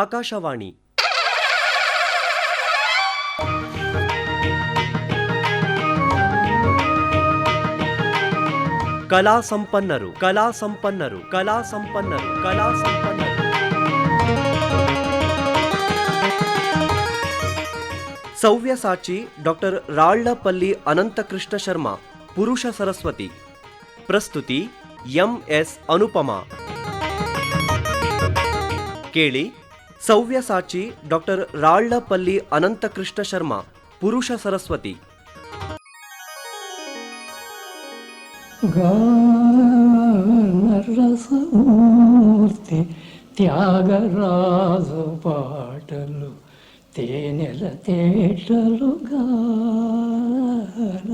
ಆಕಾಶವಾಣಿ. ಕಲಾ ಸಂಪನ್ನರು ಕಲಾ ಸಂಪನ್ನರು ಕಲಾ ಸಂಪನ್ನರು ಕಲಾ ಸಂಪನ್ನರು. ಸವ್ಯಸಾಚಿ ಡಾಕ್ಟರ್ ರಾಳ್ಳಪಲ್ಲಿ ಅನಂತಕೃಷ್ಣ ಶರ್ಮಾ, ಪುರುಷ ಸರಸ್ವತಿ. ಪ್ರಸ್ತುತಿ ಎಂ ಎಸ್ ಅನುಪಮಾ. ಕೇಳಿ ಸವ್ಯಸಾಚಿ ಡಾಕ್ಟರ್ ರಾಳ್ಳಪಲ್ಲಿ ಅನಂತಕೃಷ್ಣ ಶರ್ಮಾ ಪುರುಷ ಸರಸ್ವತಿ గానరసమూర్తి త్యాగరాజు పాటలు తేనెల తేటలు గాన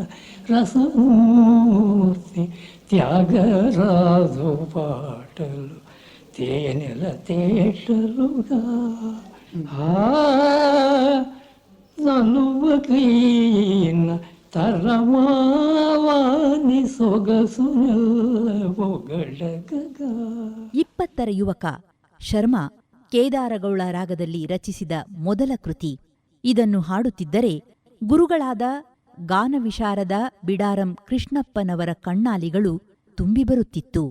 రసమూర్తి త్యాగరాజు పాటలు తేనెల తేటలుగా నలువకైన ತರಮಾವಾನಿ ಸೊಗಸುನೆಲ್ಲ ಬೊಗಳಗಗ ಇಪ್ಪತ್ತರ ಯುವಕ ಶರ್ಮಾ ಕೇದಾರಗೌಳ ರಾಗದಲ್ಲಿ ರಚಿಸಿದ ಮೊದಲ ಕೃತಿ ಇದನ್ನು ಹಾಡುತ್ತಿದ್ದರೆ ಗುರುಗಳಾದ ಗಾನವಿಶಾರದ ಬಿಡಾರಂ ಕೃಷ್ಣಪ್ಪನವರ ಕಣ್ಣಾಲಿಗಳು ತುಂಬಿಬರುತ್ತಿತ್ತು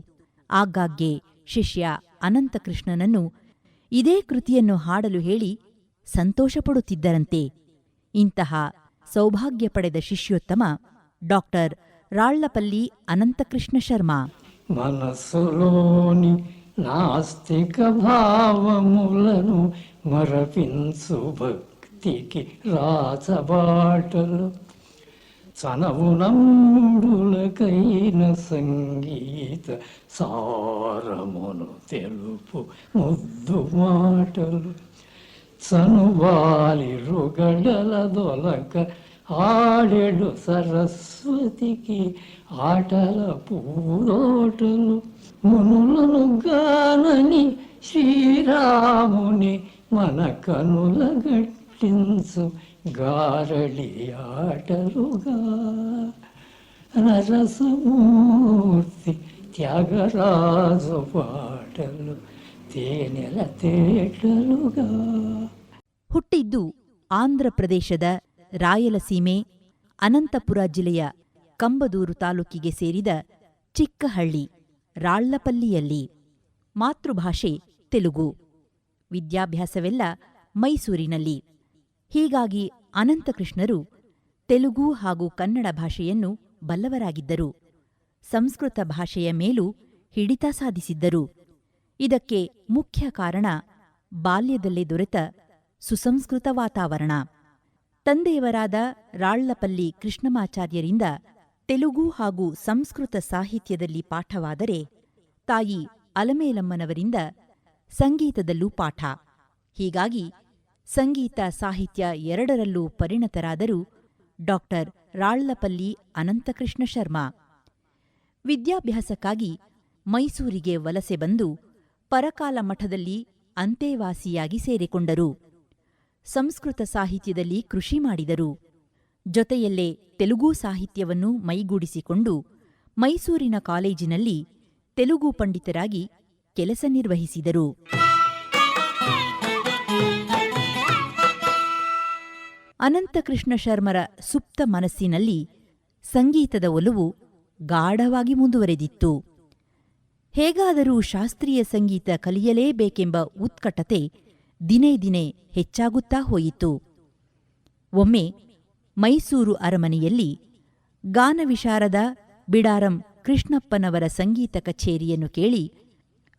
ಆಗಾಗ್ಗೆ ಶಿಷ್ಯ ಅನಂತಕೃಷ್ಣನನ್ನು ಇದೇ ಕೃತಿಯನ್ನು ಹಾಡಲು ಹೇಳಿ ಸಂತೋಷಪಡುತ್ತಿದ್ದರಂತೆ ಇಂತಹ ಸೌಭಾಗ್ಯ ಪಡೆದ ಶಿಷ್ಯೋತ್ತಮ ಡಾಕ್ಟರ್ ರಾಳ್ಳಪಲ್ಲಿ ಅನಂತಕೃಷ್ಣ ಶರ್ಮಾ మనస్సులోని నాస్తిక భావములను మరపించు భక్తికి రాచబాటలు చనవు సంగీత సారమును తెలుపు ముద్దు మాటలు. చనువాలి రుగడల దొలక ఆడెడు సరస్వతికి ఆటల పూరోటలు. మునులను గానని శ్రీరాముని మన కనుల గట్టించు. గారడి ఆటలుగా రసమూర్తి త్యాగరాజు పాటలు తేనెల తేటలుగా ಹುಟ್ಟಿದ್ದು ಆಂಧ್ರಪ್ರದೇಶದ ರಾಯಲಸೀಮೆ ಅನಂತಪುರ ಜಿಲ್ಲೆಯ ಕಂಬದೂರು ತಾಲೂಕಿಗೆ ಸೇರಿದ ಚಿಕ್ಕಹಳ್ಳಿ ರಾಳ್ಳಪಲ್ಲಿಯಲ್ಲಿ ಮಾತೃಭಾಷೆ ತೆಲುಗು ವಿದ್ಯಾಭ್ಯಾಸವೆಲ್ಲ ಮೈಸೂರಿನಲ್ಲಿ ಹೀಗಾಗಿ ಅನಂತಕೃಷ್ಣರು ತೆಲುಗು ಹಾಗೂ ಕನ್ನಡ ಭಾಷೆಯನ್ನು ಬಲ್ಲವರಾಗಿದ್ದರು. ಸಂಸ್ಕೃತ ಭಾಷೆಯ ಮೇಲೂ ಹಿಡಿತ ಸಾಧಿಸಿದ್ದರು. ಇದಕ್ಕೆ ಮುಖ್ಯ ಕಾರಣ ಬಾಲ್ಯದಲ್ಲೇ ದೊರೆತ ಸುಸಂಸ್ಕೃತ ವಾತಾವರಣ. ತಂದೆಯವರಾದ ರಾಳ್ಳಪಲ್ಲಿ ಕೃಷ್ಣಮಾಚಾರ್ಯರಿಂದ ತೆಲುಗು ಹಾಗೂ ಸಂಸ್ಕೃತ ಸಾಹಿತ್ಯದಲ್ಲಿ ಪಾಠವಾದರೆ ತಾಯಿ ಅಲಮೇಲಮ್ಮನವರಿಂದ ಸಂಗೀತದಲ್ಲೂ ಪಾಠ. ಹೀಗಾಗಿ ಸಂಗೀತ ಸಾಹಿತ್ಯ ಎರಡರಲ್ಲೂ ಪರಿಣತರಾದರು ಡಾಕ್ಟರ್ ರಾಳ್ಲಪಲ್ಲಿ ಅನಂತಕೃಷ್ಣ ಶರ್ಮಾ. ವಿದ್ಯಾಭ್ಯಾಸಕ್ಕಾಗಿ ಮೈಸೂರಿಗೆ ವಲಸೆ ಬಂದು ಪರಕಾಲ ಮಠದಲ್ಲಿ ಅಂತೇವಾಸಿಯಾಗಿ ಸೇರಿಕೊಂಡರು. ಸಂಸ್ಕೃತ ಸಾಹಿತ್ಯದಲ್ಲಿ ಕೃಷಿ ಮಾಡಿದರು. ಜೊತೆಯಲ್ಲೇ ತೆಲುಗು ಸಾಹಿತ್ಯವನ್ನು ಮೈಗೂಡಿಸಿಕೊಂಡು ಮೈಸೂರಿನ ಕಾಲೇಜಿನಲ್ಲಿ ತೆಲುಗು ಪಂಡಿತರಾಗಿ ಕೆಲಸ ನಿರ್ವಹಿಸಿದರು. ಅನಂತಕೃಷ್ಣ ಶರ್ಮರ ಸುಪ್ತ ಮನಸ್ಸಿನಲ್ಲಿ ಸಂಗೀತದ ಒಲವು ಗಾಢವಾಗಿ ಮುಂದುವರೆದಿತ್ತು. ಹೇಗಾದರೂ ಶಾಸ್ತ್ರೀಯ ಸಂಗೀತ ಕಲಿಯಲೇಬೇಕೆಂಬ ಉತ್ಕಟತೆ ದಿನೇ ದಿನೇ ಹೆಚ್ಚಾಗುತ್ತಾ ಹೋಯಿತು. ಒಮ್ಮೆ ಮೈಸೂರು ಅರಮನೆಯಲ್ಲಿ ಗಾನವಿಶಾರದ ಬಿಡಾರಂ ಕೃಷ್ಣಪ್ಪನವರ ಸಂಗೀತ ಕಚೇರಿಯನ್ನು ಕೇಳಿ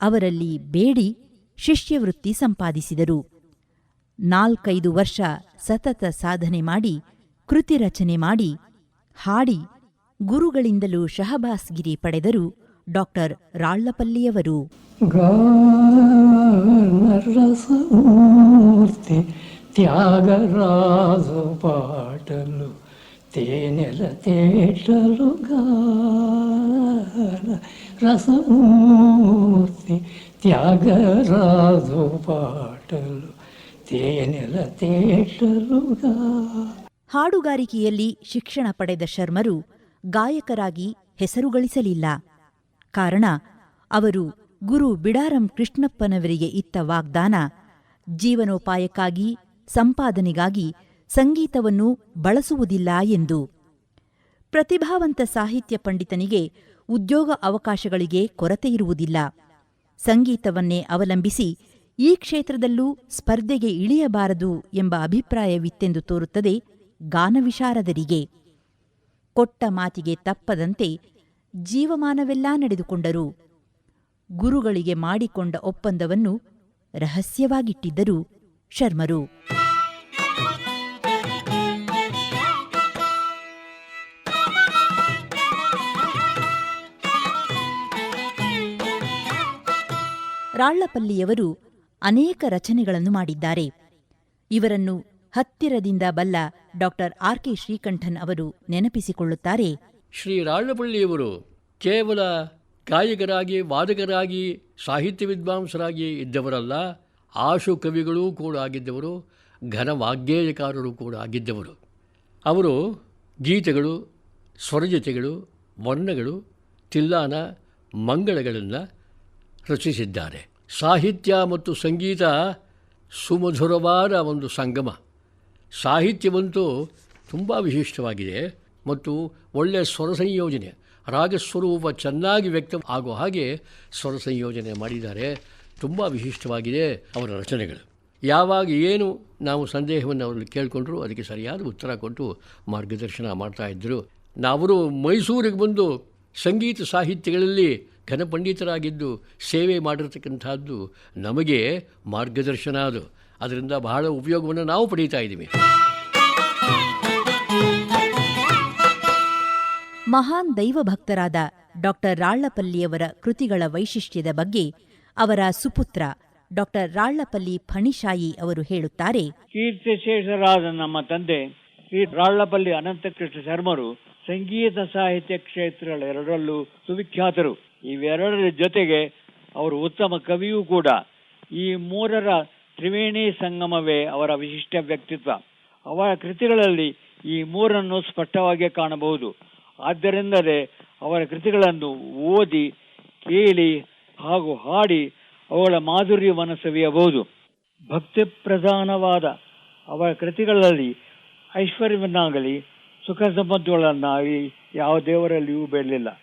ಅವರಲ್ಲಿ ಬೇಡಿ ಶಿಷ್ಯವೃತ್ತಿ ಸಂಪಾದಿಸಿದರು. ನಾಲ್ಕೈದು ವರ್ಷ ಸತತ ಸಾಧನೆ ಮಾಡಿ, ಕೃತಿ ರಚನೆ ಮಾಡಿ, ಹಾಡಿ ಗುರುಗಳಿಂದಲೂ ಶಹಬಾಸ್ಗಿರಿ ಪಡೆದರು ಡಾಕ್ಟರ್ ರಾಳ್ಳಪಲ್ಲಿಯವರು. ಮೂರ್ತಿ ತ್ಯಾಗರಾಜು ಪಾಟಲು ತೇನೆಲ ತೇಟಲು ರಸಮೂರ್ತಿ ತ್ಯಾಗರಾಜು ಪಾಟಲು ಹಾಡುಗಾರಿಕೆಯಲ್ಲಿ ಶಿಕ್ಷಣ ಪಡೆದ ಶರ್ಮರು ಗಾಯಕರಾಗಿ ಹೆಸರು ಗಳಿಸಲಿಲ್ಲ ಕಾರಣ, ಅವರು ಗುರು ಬಿಡಾರಂ ಕೃಷ್ಣಪ್ಪನವರಿಗೆ ಇತ್ತ ವಾಗ್ದಾನ, ಜೀವನೋಪಾಯಕ್ಕಾಗಿ, ಸಂಪಾದನೆಗಾಗಿ ಸಂಗೀತವನ್ನು ಬಳಸುವುದಿಲ್ಲ ಎಂದು. ಪ್ರತಿಭಾವಂತ ಸಾಹಿತ್ಯ ಪಂಡಿತನಿಗೆ ಉದ್ಯೋಗ ಅವಕಾಶಗಳಿಗೆ ಕೊರತೆ ಇರುವುದಿಲ್ಲ. ಸಂಗೀತವನ್ನೇ ಅವಲಂಬಿಸಿ ಈ ಕ್ಷೇತ್ರದಲ್ಲೂ ಸ್ಪರ್ಧೆಗೆ ಇಳಿಯಬಾರದು ಎಂಬ ಅಭಿಪ್ರಾಯವಿತ್ತೆಂದು ತೋರುತ್ತದೆ ಗಾನವಿಶಾರದರಿಗೆ. ಕೊಟ್ಟ ಮಾತಿಗೆ ತಪ್ಪದಂತೆ ಜೀವಮಾನವೆಲ್ಲ ನಡೆದುಕೊಂಡರು. ಗುರುಗಳಿಗೆ ಮಾಡಿಕೊಂಡ ಒಪ್ಪಂದವನ್ನು ರಹಸ್ಯವಾಗಿಟ್ಟಿದ್ದರು ಶರ್ಮರು. ರಾళ్ಲಪಲ್ಲಿಯವರು ಅನೇಕ ರಚನೆಗಳನ್ನು ಮಾಡಿದ್ದಾರೆ. ಇವರನ್ನು ಹತ್ತಿರದಿಂದ ಬಲ್ಲ ಡಾಕ್ಟರ್ ಆರ್ ಕೆ ಶ್ರೀಕಂಠನ್ ಅವರು ನೆನಪಿಸಿಕೊಳ್ಳುತ್ತಾರೆ. ಶ್ರೀ ರಾಳ್ಳಪಳ್ಳಿಯವರು ಕೇವಲ ಗಾಯಕರಾಗಿ, ವಾದಕರಾಗಿ, ಸಾಹಿತ್ಯ ವಿದ್ವಾಂಸರಾಗಿ ಇದ್ದವರಲ್ಲ, ಆಶು ಕವಿಗಳೂ ಕೂಡ ಆಗಿದ್ದವರು, ಘನ ವಾಗ್ಗೇಯಕಾರರು ಕೂಡ ಆಗಿದ್ದವರು. ಅವರು ಗೀತೆಗಳು, ಸ್ವರಜತೆಗಳು, ವರ್ಣಗಳು, ತಿಲ್ಲಾನ, ಮಂಗಳಗಳನ್ನು ರಚಿಸಿದ್ದಾರೆ. ಸಾಹಿತ್ಯ ಮತ್ತು ಸಂಗೀತ ಸುಮಧುರವಾದ ಒಂದು ಸಂಗಮ. ಸಾಹಿತ್ಯವಂತೂ ತುಂಬ ವಿಶಿಷ್ಟವಾಗಿದೆ ಮತ್ತು ಒಳ್ಳೆಯ ಸ್ವರ ಸಂಯೋಜನೆ. ರಾಗಸ್ವರೂಪ ಚೆನ್ನಾಗಿ ವ್ಯಕ್ತ ಆಗೋ ಹಾಗೆ ಸ್ವರ ಸಂಯೋಜನೆ ಮಾಡಿದ್ದಾರೆ. ತುಂಬ ವಿಶಿಷ್ಟವಾಗಿದೆ ಅವರ ರಚನೆಗಳು. ಯಾವಾಗ ಏನು ನಾವು ಸಂದೇಹವನ್ನು ಅವರಲ್ಲಿ ಕೇಳಿಕೊಂಡ್ರು ಅದಕ್ಕೆ ಸರಿಯಾದ ಉತ್ತರ ಕೊಟ್ಟು ಮಾರ್ಗದರ್ಶನ ಮಾಡ್ತಾಯಿದ್ದರು ನಾವರು ಮೈಸೂರಿಗೆ ಬಂದು ಸಂಗೀತ ಸಾಹಿತ್ಯಗಳಲ್ಲಿ ಘನಪಂಡಿತರಾಗಿದ್ದು ಸೇವೆ ಮಾಡಿರ್ತಕ್ಕಂಥದ್ದು ನಮಗೆ ಮಾರ್ಗದರ್ಶನ ಅದು. ಅದರಿಂದ ಬಹಳ ಉಪಯೋಗವನ್ನು ನಾವು ಪಡೀತಾ ಇದ್ದೀವಿ. ಮಹಾನ್ ದೈವ ಭಕ್ತರಾದ ಡಾಕ್ಟರ್ ರಾಳ್ಳಪಲ್ಲಿಯವರ ಕೃತಿಗಳ ವೈಶಿಷ್ಟ್ಯದ ಬಗ್ಗೆ ಅವರ ಸುಪುತ್ರ ಡಾಕ್ಟರ್ ರಾಳ್ಳಪಲ್ಲಿ ಫಣಿಶಾಯಿ ಅವರು ಹೇಳುತ್ತಾರೆ. ಕೀರ್ತಿಶೇಷರಾದ ನಮ್ಮ ತಂದೆ ಶ್ರೀ ರಾಳ್ಳಪಲ್ಲಿ ಅನಂತಕೃಷ್ಣ ಶರ್ಮರು ಸಂಗೀತ ಸಾಹಿತ್ಯ ಕ್ಷೇತ್ರಗಳೆರಡರಲ್ಲೂ ಸುವಿಖ್ಯಾತರು. ಇವೆರಡರ ಜೊತೆಗೆ ಅವರು ಉತ್ತಮ ಕವಿಯೂ ಕೂಡ. ಈ ಮೂರರ ತ್ರಿವೇಣಿ ಸಂಗಮವೇ ಅವರ ವಿಶಿಷ್ಟ ವ್ಯಕ್ತಿತ್ವ. ಅವರ ಕೃತಿಗಳಲ್ಲಿ ಈ ಮೂರನ್ನು ಸ್ಪಷ್ಟವಾಗಿ ಕಾಣಬಹುದು. ಆದ್ದರಿಂದಲೇ ಅವರ ಕೃತಿಗಳನ್ನು ಓದಿ, ಕೇಳಿ ಹಾಗೂ ಹಾಡಿ ಅವುಗಳ ಮಾಧುರ್ಯವನ್ನು ಸವಿಯಬಹುದು ಭಕ್ತಿ ಪ್ರಧಾನವಾದ ಅವರ ಕೃತಿಗಳಲ್ಲಿ ಐಶ್ವರ್ಯವನ್ನಾಗಲಿ ಸುಖ ಸಂಪತ್ತುಗಳನ್ನಾಗಲಿ ಯಾವ ದೇವರಲ್ಲಿಯೂ ಬೇಡಲಿಲ್ಲ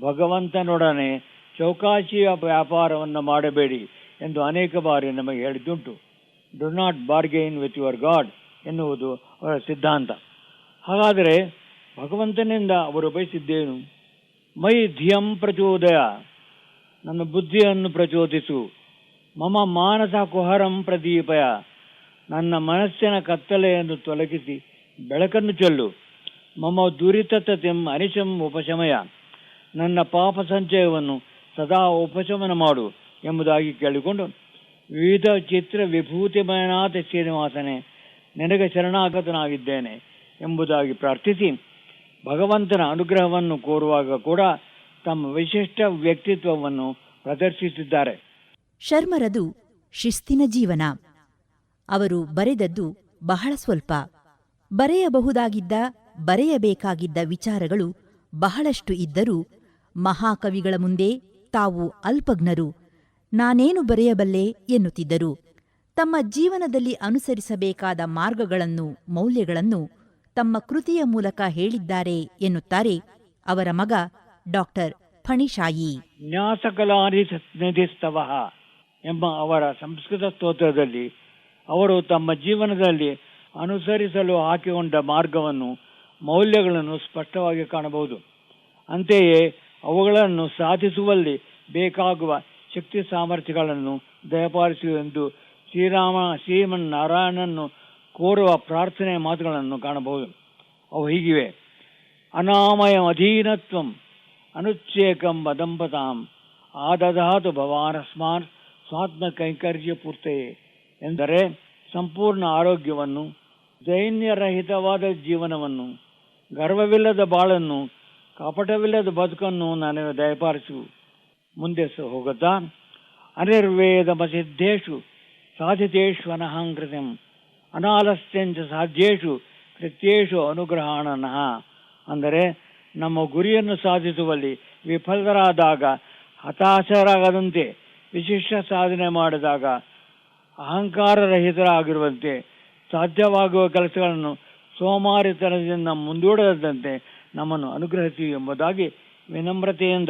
ಭಗವಂತನೊಡನೆ ಚೌಕಾಶಿಯ ವ್ಯಾಪಾರವನ್ನು ಮಾಡಬೇಡಿ ಎಂದು ಅನೇಕ ಬಾರಿ ನಮಗೆ ಹೇಳಿದ್ದುಂಟು. Do not bargain with your god ಎನ್ನುವುದು ಅವರ ಸಿದ್ಧಾಂತ. ಹಾಗಾದರೆ ಭಗವಂತನಿಂದ ಅವರು ಬಯಸಿದ್ದೇನು? ಮೈ ಧಿಯಂ ಪ್ರಚೋದಯ. ನನ್ನ ಬುದ್ಧಿಯನ್ನು ಪ್ರಚೋದಿಸು. ಮಮ ಮಾನಸ ಕುಹರಂ ಪ್ರದೀಪಯ. ನನ್ನ ಮನಸ್ಸಿನ ಕತ್ತಲೆಯನ್ನು ತೊಲಗಿಸಿ ಬೆಳಕನ್ನು ಚೆಲ್ಲು. ಮಮ ದುರಿತತತೆಂ ಅನಿಶಂ ಉಪಶಮಯ. ನನ್ನ ಪಾಪ ಸಂಚಯವನ್ನು ಸದಾ ಉಪಶಮನ ಮಾಡು ಎಂಬುದಾಗಿ ಕೇಳಿಕೊಂಡು, ವಿವಿಧ ಚಿತ್ರ ವಿಭೂತಿಮಯನಾಥ ಶ್ರೀನಿವಾಸನೇ, ನಿನಗೆ ಶರಣಾಗತನಾಗಿದ್ದೇನೆ ಎಂಬುದಾಗಿ ಪ್ರಾರ್ಥಿಸಿ, ಭಗವಂತನ ಅನುಗ್ರಹವನ್ನು ಕೋರುವಾಗ ಕೂಡ ತಮ್ಮ ವಿಶಿಷ್ಟ ವ್ಯಕ್ತಿತ್ವವನ್ನು ಪ್ರದರ್ಶಿಸಿದ್ದಾರೆ ಶರ್ಮರದು ಶಿಸ್ತಿನ ಜೀವನ. ಅವರು ಬರೆದದ್ದು ಬಹಳ ಸ್ವಲ್ಪ. ಬರೆಯಬಹುದಾಗಿದ್ದ, ಬರೆಯಬೇಕಾಗಿದ್ದ ವಿಚಾರಗಳು ಬಹಳಷ್ಟು ಇದ್ದರೂ ಮಹಾಕವಿಗಳ ಮುಂದೆ ತಾವು ಅಲ್ಪಜ್ಞರು. ನಾನೇನು ಬರೆಯಬಲ್ಲೆ ಎನ್ನುತ್ತಿದ್ದರು. ತಮ್ಮ ಜೀವನದಲ್ಲಿ ಅನುಸರಿಸಬೇಕಾದ ಮಾರ್ಗಗಳನ್ನು, ಮೌಲ್ಯಗಳನ್ನು ತಮ್ಮ ಕೃತಿಯ ಮೂಲಕ ಹೇಳಿದ್ದಾರೆ ಎನ್ನುತ್ತಾರೆ ಅವರ ಮಗ ಡಾಕ್ಟರ್ ಫಣಿಶಾಯಿ. ನ್ಯಾಸಕಲಾನಿ ನಿಧಿಸ್ತವ ಎಂಬ ಅವರ ಸಂಸ್ಕೃತ ಸ್ತೋತ್ರದಲ್ಲಿ ಅವರು ತಮ್ಮ ಜೀವನದಲ್ಲಿ ಅನುಸರಿಸಲು ಹಾಕಿಕೊಂಡ ಮಾರ್ಗವನ್ನು, ಮೌಲ್ಯಗಳನ್ನು ಸ್ಪಷ್ಟವಾಗಿ ಕಾಣಬಹುದು. ಅಂತೆಯೇ ಅವುಗಳನ್ನು ಸಾಧಿಸುವಲ್ಲಿ ಬೇಕಾಗುವ ಶಕ್ತಿ ಸಾಮರ್ಥ್ಯಗಳನ್ನು ದಯಪಾಲಿಸು ಎಂದು ಶ್ರೀರಾಮ ಶ್ರೀಮನ್ ನಾರಾಯಣನನ್ನು ಕೋರುವ ಪ್ರಾರ್ಥನೆ ಮಾತುಗಳನ್ನು ಕಾಣಬಹುದು. ಅವು ಹೀಗಿವೆ. ಅನಾಮಯ ಅಧೀನತ್ವಂ ಅನುಚ್ಛೇಕಂ ವದಂಬತಾಂ ಆದದಾತು ಭವಾನಸ್ಮಾನ್ ಸ್ವಾತ್ಮ ಕೈಂಕರ್ಯ ಪೂರ್ತೆಯೇ ಎಂದರೆ ಸಂಪೂರ್ಣ ಆರೋಗ್ಯವನ್ನು, ದೈನ್ಯರಹಿತವಾದ ಜೀವನವನ್ನು, ಗರ್ವವಿಲ್ಲದ ಬಾಳನ್ನು ಕಪಟವಿಲ್ಲದ ಬದುಕನ್ನು ನನಗೆ ದಯಪಾರಿಸು ಮುಂದೆ ಸ ಪ್ರಸಿದ್ಧೇಶು ಸಾಧಿತೇಶು ಅನಹಂಕೃತಿ. ಅನಾಲಸ್ಯಂಚ ಸಾಧ್ಯೇಶು ಕೃತ್ಯೇಶು ಅನುಗ್ರಹಾಣನಃ. ಅಂದರೆ ನಮ್ಮ ಗುರಿಯನ್ನು ಸಾಧಿಸುವಲ್ಲಿ ವಿಫಲರಾದಾಗ, ಹತಾಶರಾಗದಂತೆ, ವಿಶಿಷ್ಟ ಸಾಧನೆ ಮಾಡಿದಾಗ, ಅಹಂಕಾರರಹಿತರಾಗಿರುವಂತೆ, ಸಾಧ್ಯವಾಗುವ ಕೆಲಸಗಳನ್ನು ಸೋಮಾರಿತನದಿಂದ ಮುಂದೂಡದಂತೆ ನಮ್ಮನ್ನು ಅನುಗ್ರಹಿಸಿ ಎಂಬುದಾಗಿ ವಿನಮ್ರತೆಯಿಂದ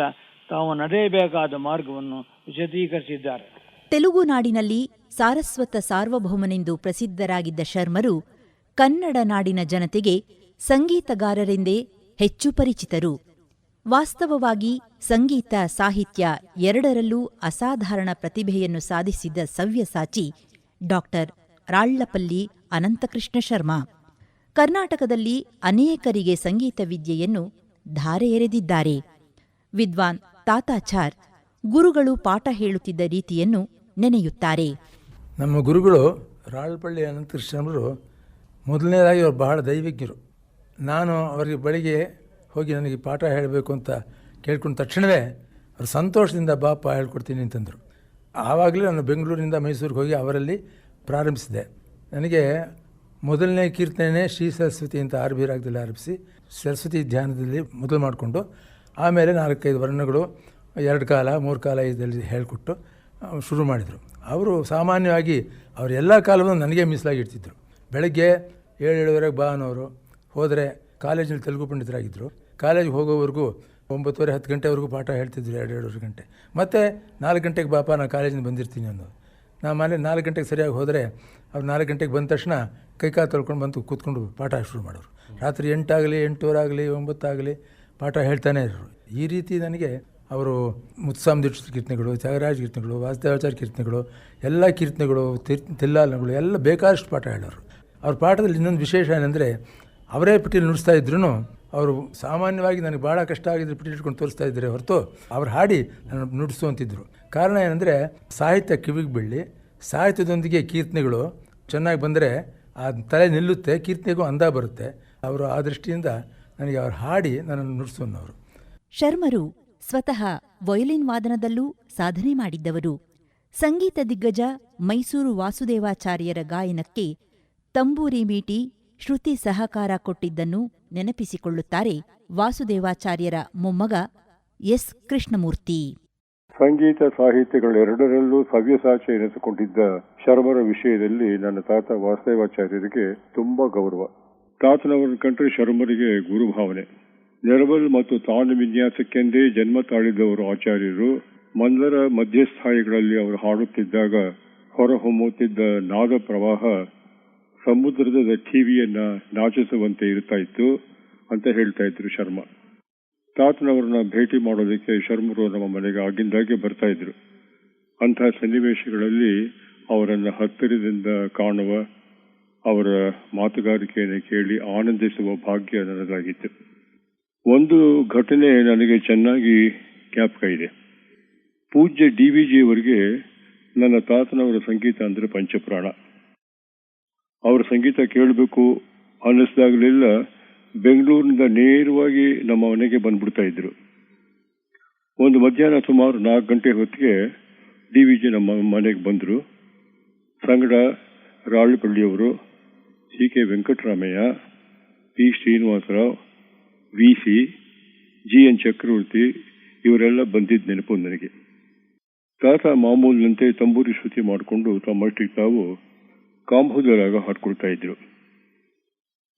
ತಾವು ನಡೆಯಬೇಕಾದ ಮಾರ್ಗವನ್ನು ವಿಶದೀಕರಿಸಿದ್ದಾರೆ. ತೆಲುಗು ನಾಡಿನಲ್ಲಿ ಸಾರಸ್ವತ ಸಾರ್ವಭೌಮನೆಂದು ಪ್ರಸಿದ್ಧರಾಗಿದ್ದ ಶರ್ಮರು ಕನ್ನಡ ನಾಡಿನ ಜನತೆಗೆ ಸಂಗೀತಗಾರರೆಂದೇ ಹೆಚ್ಚು ಪರಿಚಿತರು. ವಾಸ್ತವವಾಗಿ ಸಂಗೀತ ಸಾಹಿತ್ಯ ಎರಡರಲ್ಲೂ ಅಸಾಧಾರಣ ಪ್ರತಿಭೆಯನ್ನು ಸಾಧಿಸಿದ್ದ ಸವ್ಯಸಾಚಿ ಡಾಕ್ಟರ್ ರಾಳ್ಳಪಲ್ಲಿ ಅನಂತಕೃಷ್ಣ ಶರ್ಮಾ. ಕರ್ನಾಟಕದಲ್ಲಿ ಅನೇಕರಿಗೆ ಸಂಗೀತ ವಿದ್ಯೆಯನ್ನು ಧಾರೆ ಎರೆದಿದ್ದಾರೆ. ವಿದ್ವಾನ್ ತಾತಾಚಾರ್ ಗುರುಗಳು ಪಾಠ ಹೇಳುತ್ತಿದ್ದ ರೀತಿಯನ್ನು ನೆನೆಯುತ್ತಾರೆ. ನಮ್ಮ ಗುರುಗಳು ರಾಳ್ಪಳ್ಳಿ ಅನಂತಕೃಷ್ಣರು ಮೊದಲನೇದಾಗಿ ಅವರು ಬಹಳ ದೈವಜ್ಞರು ನಾನು ಅವರಿಗೆ ಬಳಿಗೆ ಹೋಗಿ ನನಗೆ ಪಾಠ ಹೇಳಬೇಕು ಅಂತ ಕೇಳ್ಕೊಂಡ ತಕ್ಷಣವೇ ಅವರು ಸಂತೋಷದಿಂದ ಬಾಪ ಹೇಳ್ಕೊಡ್ತೀನಿ ಅಂತಂದರು. ಆವಾಗಲೇ ನಾನು ಬೆಂಗಳೂರಿನಿಂದ ಮೈಸೂರಿಗೆ ಹೋಗಿ ಅವರಲ್ಲಿ ಪ್ರಾರಂಭಿಸಿದೆ. ನನಗೆ ಮೊದಲನೇ ಕೀರ್ತನೆ ಶ್ರೀ ಸರಸ್ವತಿ ಅಂತ ಆರ್ ಬಿ ರಾಗದಲ್ಲಿ ಆರಂಭಿಸಿ ಸರಸ್ವತಿ ಧ್ಯಾನದಲ್ಲಿ ಮೊದಲು ಮಾಡಿಕೊಂಡು ಆಮೇಲೆ ನಾಲ್ಕೈದು ವರ್ಣಗಳು, ಎರಡು ಕಾಲ, ಮೂರು ಕಾಲ ಇದರಲ್ಲಿ ಹೇಳಿಕೊಟ್ಟು ಶುರು ಮಾಡಿದರು. ಅವರು ಸಾಮಾನ್ಯವಾಗಿ ಅವರೆಲ್ಲ ಕಾಲವನ್ನು ನನಗೆ ಮೀಸಲಾಗಿಡ್ತಿದ್ರು. ಬೆಳಗ್ಗೆ ಏಳು ಏಳುವರೆಗೆ ಬಾ ಅನ್ನೋರು, ಹೋದರೆ ಕಾಲೇಜಲ್ಲಿ ತೆಲುಗು ಪಂಡಿತರಾಗಿದ್ದರು ಕಾಲೇಜಿಗೆ ಹೋಗೋವರೆಗೂ ಒಂಬತ್ತುವರೆ ಹತ್ತು ಗಂಟೆವರೆಗೂ ಪಾಠ ಹೇಳ್ತಿದ್ರು, ಎರಡು ಎರಡೂವರೆ ಗಂಟೆ. ಮತ್ತು ನಾಲ್ಕು ಗಂಟೆಗೆ ಬಾಪ ನಾನು ಕಾಲೇಜಿಂದ ಬಂದಿರ್ತೀನಿ ಅನ್ನೋದು ನಾ ಮನೆ ನಾಲ್ಕು ಗಂಟೆಗೆ ಸರಿಯಾಗಿ ಹೋದರೆ ಅವ್ರು ನಾಲ್ಕು ಗಂಟೆಗೆ ಬಂದ ತಕ್ಷಣ ಕೈಕಾಲು ತೊಳ್ಕೊಂಡು ಬಂದು ಕೂತ್ಕೊಂಡು ಪಾಠ ಶುರು ಮಾಡೋರು. ರಾತ್ರಿ ಎಂಟಾಗಲಿ ಎಂಟೂವರಾಗಲಿ ಒಂಬತ್ತಾಗಲಿ ಪಾಠ ಹೇಳ್ತಾನೆ ಇರೋರು. ಈ ರೀತಿ ನನಗೆ ಅವರು ಮುತ್ಸಾಮ್ ದೀಕ್ಷಿತ ಕೀರ್ತನೆಗಳು, ತ್ಯಾಗರಾಜ ಕೀರ್ತನೆಗಳು, ವಾಸುದೇವಾಚಾರ್ಯ ಕೀರ್ತನೆಗಳು, ಎಲ್ಲ ಕೀರ್ತನೆಗಳು, ತಿರ್ ತಿಲ್ಲಾಲಗಳು ಎಲ್ಲ ಬೇಕಾದಷ್ಟು ಪಾಠ ಹೇಳೋರು. ಅವ್ರ ಪಾಠದಲ್ಲಿ ಇನ್ನೊಂದು ವಿಶೇಷ ಏನಂದರೆ ಅವರೇ ಪಿಟೀಲಿ ನುಡಿಸ್ತಾ ಇದ್ರೂ ಅವರು ಸಾಮಾನ್ಯವಾಗಿ ನನಗೆ ಭಾಳ ಕಷ್ಟ ಆಗಿದ್ರೆ ಪಿಟಿ ಇಟ್ಕೊಂಡು ತೋರಿಸ್ತಾ ಇದ್ದರೆ ಹೊರತು ಅವ್ರು ಹಾಡಿ ನನ್ನ ನುಡಿಸು ಅಂತಿದ್ರು ಕಾರಣ ಏನಂದರೆ ಸಾಹಿತ್ಯ ಕಿವಿಗೆ ಬೀಳಿ ಸಾಹಿತ್ಯದೊಂದಿಗೆ ಕೀರ್ತನೆಗಳು ಚೆನ್ನಾಗಿ ಬಂದರೆ ಆ ತಲೆ ನಿಲ್ಲುತ್ತೆ, ಕೀರ್ತನೆಗೂ ಅಂದ ಬರುತ್ತೆ. ಅವರು ಆ ದೃಷ್ಟಿಯಿಂದ ನನಗೆ ಅವ್ರು ಹಾಡಿ ನನ್ನನ್ನು ನುಡಿಸು ಅನ್ನೋರು. ಶರ್ಮರು ಸ್ವತಃ ವಯೋಲಿನ್ ವಾದನದಲ್ಲೂ ಸಾಧನೆ ಮಾಡಿದ್ದವರು. ಸಂಗೀತ ದಿಗ್ಗಜ ಮೈಸೂರು ವಾಸುದೇವಾಚಾರ್ಯರ ಗಾಯನಕ್ಕೆ ತಂಬೂರಿ ಮೀಟಿ ಶ್ರುತಿ ಸಹಕಾರ ಕೊಟ್ಟಿದ್ದನ್ನು ನೆನಪಿಸಿಕೊಳ್ಳುತ್ತಾರೆ ವಾಸುದೇವಾಚಾರ್ಯರ ಮೊಮ್ಮಗ ಎಸ್ ಕೃಷ್ಣಮೂರ್ತಿ. ಸಂಗೀತ ಸಾಹಿತ್ಯಗಳೆರಡರಲ್ಲೂ ಸವ್ಯಸಾಚಿ ಎನಿಸಿಕೊಂಡಿದ್ದ ಶರ್ಮರ ವಿಷಯದಲ್ಲಿ ನನ್ನ ತಾತ ವಾಸುದೇವಾಚಾರ್ಯರಿಗೆ ತುಂಬಾ ಗೌರವ. ತಾತನವರನ್ನು ಕಂಡ್ರೆ ಶರ್ಮರಿಗೆ ಗುರುಭಾವನೆ. ನೆರವಲ್ ಮತ್ತು ತಾನು ವಿನ್ಯಾಸಕ್ಕೆಂದೇ ಜನ್ಮ ತಾಳಿದವರು ಆಚಾರ್ಯರು, ಮಂದರ ಮಧ್ಯಸ್ಥಾಯಿಗಳಲ್ಲಿ ಅವರು ಹಾಡುತ್ತಿದ್ದಾಗ ಹೊರಹೊಮ್ಮುತ್ತಿದ್ದ ನಾದ ಪ್ರವಾಹ ಸಮುದ್ರದ ಟಿವಿಯನ್ನ ನಾಚಿಸುವಂತೆ ಇರ್ತಾ ಇತ್ತು ಅಂತ ಹೇಳ್ತಾ ಇದ್ರು ಶರ್ಮಾ. ತಾತನವರನ್ನ ಭೇಟಿ ಮಾಡೋದಕ್ಕೆ ಶರ್ಮರು ನಮ್ಮ ಮನೆಗೆ ಆಗಿಂದಾಗೆ ಬರ್ತಾ ಇದ್ರು. ಅಂತಹ ಸನ್ನಿವೇಶಗಳಲ್ಲಿ ಅವರನ್ನು ಹತ್ತಿರದಿಂದ ಕಾಣುವ, ಅವರ ಮಾತುಗಾರಿಕೆಯನ್ನು ಕೇಳಿ ಆನಂದಿಸುವ ಭಾಗ್ಯ ನನಗಾಗಿತ್ತು. ಒಂದು ಘಟನೆ ನನಗೆ ಚೆನ್ನಾಗಿ ಜ್ಞಾಪಕ ಇದೆ. ಪೂಜ್ಯ ಡಿ ವಿ ಜಿಯವರಿಗೆ ನನ್ನ ತಾತನವರ ಸಂಗೀತ ಅಂದರೆ ಪಂಚಪ್ರಾಣ. ಅವರ ಸಂಗೀತ ಕೇಳಬೇಕು ಅನ್ನಿಸ್ದಾಗಲೆಲ್ಲ ಬೆಂಗಳೂರಿನಿಂದ ನೇರವಾಗಿ ನಮ್ಮ ಮನೆಗೆ ಬಂದ್ಬಿಡ್ತಾ ಇದ್ರು. ಒಂದು ಮಧ್ಯಾಹ್ನ ಸುಮಾರು ನಾಲ್ಕು ಗಂಟೆ ಹೊತ್ತಿಗೆ ಡಿ ವಿ ಜಿ ನಮ್ಮ ಮನೆಗೆ ಬಂದರು. ಸಂಗಡ ರಾಳುಪಳ್ಳಿಯವರು C K Venkataramaiah, P Srinivasrao, V C, G N Chakravarthy ಇವರೆಲ್ಲ ಬಂದಿದ್ದ ನೆನಪು ನನಗೆ. ತಾತ ಮಾಮೂಲಿನಂತೆ ತಂಬೂರಿ ಶ್ರುತಿ ಮಾಡಿಕೊಂಡು ತಮ್ಮಷ್ಟಿಗೆ ತಾವು ಕಾಂಬೋದ ರಾಗ ಹಾಡ್ಕೊಳ್ತಾ ಇದ್ರು.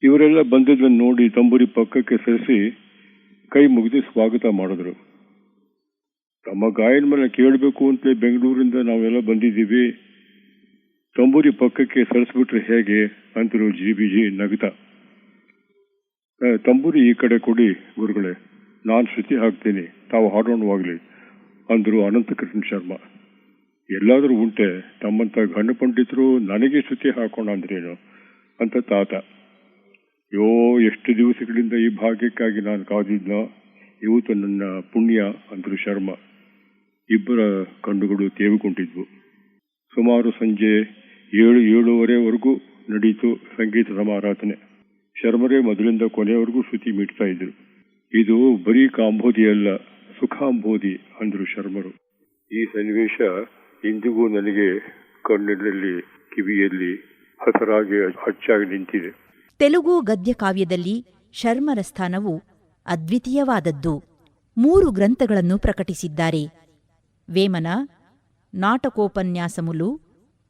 ಇವರೆಲ್ಲ ಬಂದಿದ್ದನ್ನು ನೋಡಿ ತಂಬೂರಿ ಪಕ್ಕಕ್ಕೆ ಸರಿಸಿ ಕೈ ಮುಗಿದು ಸ್ವಾಗತ ಮಾಡಿದ್ರು. ತಮ್ಮ ಗಾಯನ ಮೇಲೆ ಕೇಳಬೇಕು ಅಂತಲೇ ಬೆಂಗಳೂರಿಂದ ನಾವೆಲ್ಲ ಬಂದಿದ್ದೀವಿ. ತಂಬೂರಿ ಪಕ್ಕಕ್ಕೆ ಸರಿಸ್ಬಿಟ್ರೆ ಹೇಗೆ ಅಂತರು ಜಿ ಬಿ ಜಿ ನಗತ ತಂಬೂರಿ ಈ ಕಡೆ ಕೊಡಿ ಗುರುಗಳೇ. ನಾನು ಶ್ರುತಿ ಹಾಕ್ತೀನಿ. ತಾವು ಹಾಡೋಣವಾಗ್ಲಿ ಅನಂತ ಅನಂತಕೃಷ್ಣ ಶರ್ಮಾ. ಎಲ್ಲಾದರೂ ಉಂಟೆ. ತಮ್ಮಂತ ಗಂಡು ಪಂಡಿತರು ನನಗೆ ಶ್ರುತಿ ಹಾಕೋಣ ಅಂದ್ರೇನು? ಅಂತ ತಾತ. ಯೋ ಎಷ್ಟು ದಿವಸಗಳಿಂದ ಈ ಭಾಗ್ಯಕ್ಕಾಗಿ ನಾನು ಕಾದಿದ್ದ? ಇವತ್ತು ನನ್ನ ಪುಣ್ಯ ಅಂದ್ರು ಶರ್ಮ. ಇಬ್ಬರ ಕಣ್ಣುಗಳು ತೇವಿಕೊಂಡಿದ್ವು. ಸುಮಾರು ಸಂಜೆ ಏಳು, ಏಳುವರೆವರೆಗೂ ನಡೀತು ಸಂಗೀತ ಸಮಾರಾಧನೆ ಶರ್ಮರೇ ಮೊದಲಿಂದ ಕೊನೆಯವರೆಗೂ ಶ್ರುತಿ ಮೀಟ್ತಾ ಇದ್ರು. ಇದು ಬರೀ ಕಾಂಬೋದಿ ಅಲ್ಲ, ಸುಖಾಂಬೋದಿ ಅಂದ್ರು ಶರ್ಮರು. ಈ ಸನ್ನಿವೇಶ ಇಂದಿಗೂ ನನಗೆ ಕಣ್ಣಿನಲ್ಲಿ ಕಿವಿಯಲ್ಲಿ ಹಸರಾಗಿ ಹಚ್ಚಾಗಿ ನಿಂತಿದೆ. ತೆಲುಗು ಗದ್ಯಕಾವ್ಯದಲ್ಲಿ ಶರ್ಮರ ಸ್ಥಾನವು ಅದ್ವಿತೀಯವಾದದ್ದು. ಮೂರು ಗ್ರಂಥಗಳನ್ನು ಪ್ರಕಟಿಸಿದ್ದಾರೆ. ವೇಮನ, ನಾಟಕೋಪನ್ಯಾಸಮುಲು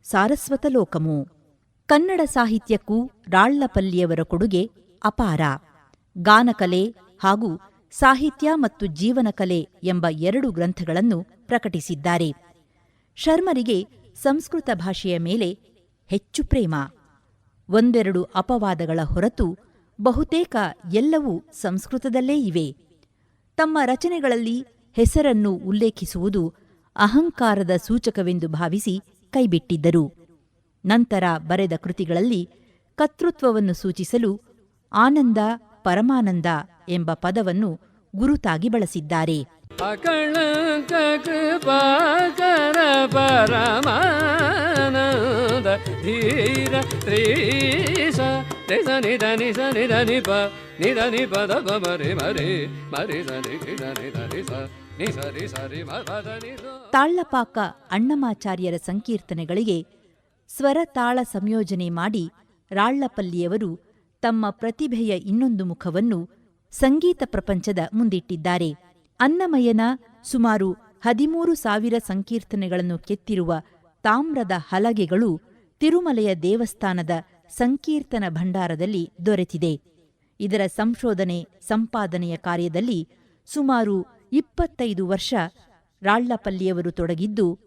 ಸಾರಸ್ವತಲೋಕಮು ಕನ್ನಡ ಸಾಹಿತ್ಯಕ್ಕೂ ರಾಳ್ಳಪಲ್ಲಿಯವರ ಕೊಡುಗೆ ಅಪಾರ. ಗಾನಕಲೆ ಹಾಗೂ ಸಾಹಿತ್ಯ ಮತ್ತು ಜೀವನ ಕಲೆ ಎಂಬ ಎರಡು ಗ್ರಂಥಗಳನ್ನು ಪ್ರಕಟಿಸಿದ್ದಾರೆ. ಶರ್ಮರಿಗೆ ಸಂಸ್ಕೃತ ಭಾಷೆಯ ಮೇಲೆ ಹೆಚ್ಚು ಪ್ರೇಮ. ಒಂದೆರಡು ಅಪವಾದಗಳ ಹೊರತು ಬಹುತೇಕ ಎಲ್ಲವೂ ಸಂಸ್ಕೃತದಲ್ಲೇ ಇವೆ. ತಮ್ಮ ರಚನೆಗಳಲ್ಲಿ ಹೆಸರನ್ನು ಉಲ್ಲೇಖಿಸುವುದು ಅಹಂಕಾರದ ಸೂಚಕವೆಂದು ಭಾವಿಸಿ ಕೈಬಿಟ್ಟಿದ್ದರು. ನಂತರ ಬರೆದ ಕೃತಿಗಳಲ್ಲಿ ಕರ್ತೃತ್ವವನ್ನು ಸೂಚಿಸಲು ಆನಂದ ಪರಮಾನಂದ ಎಂಬ ಪದವನ್ನು ಗುರುತಾಗಿ ಬಳಸಿದ್ದಾರೆ. ಕೃಪಾಕರ ಪರಮಾನಂದ ಧೀರ ತ್ರೀಸ. ನಿಸ ನಿಸ ನಿಪ ತಾళ్ಲಪಾಕ ಅಣ್ಣಮಾಚಾರ್ಯರ ಸಂಕೀರ್ತನೆಗಳಿಗೆ ಸ್ವರ ತಾಳ ಸಂಯೋಜನೆ ಮಾಡಿ ರಾಳ್ಳಪಲ್ಲಿಯವರು ತಮ್ಮ ಪ್ರತಿಭೆಯ ಇನ್ನೊಂದು ಮುಖವನ್ನು ಸಂಗೀತ ಪ್ರಪಂಚದ ಮುಂದಿಟ್ಟಿದ್ದಾರೆ. ಅನ್ನಮಯನ ಸುಮಾರು ಹದಿಮೂರು ಸಾವಿರ ಸಂಕೀರ್ತನೆಗಳನ್ನು ಕೆತ್ತಿರುವ ತಾಮ್ರದ ಹಲಗೆಗಳು ತಿರುಮಲೆಯ ದೇವಸ್ಥಾನದ ಸಂಕೀರ್ತನ ಭಂಡಾರದಲ್ಲಿ ದೊರೆತಿದೆ. ಇದರ ಸಂಶೋಧನೆ, ಸಂಪಾದನೆಯ ಕಾರ್ಯದಲ್ಲಿ ಸುಮಾರು ಇಪ್ಪತ್ತೈದು ವರ್ಷ ರಾಳ್ಳಪಲ್ಲಿಯವರು ತೊಡಗಿದ್ದು,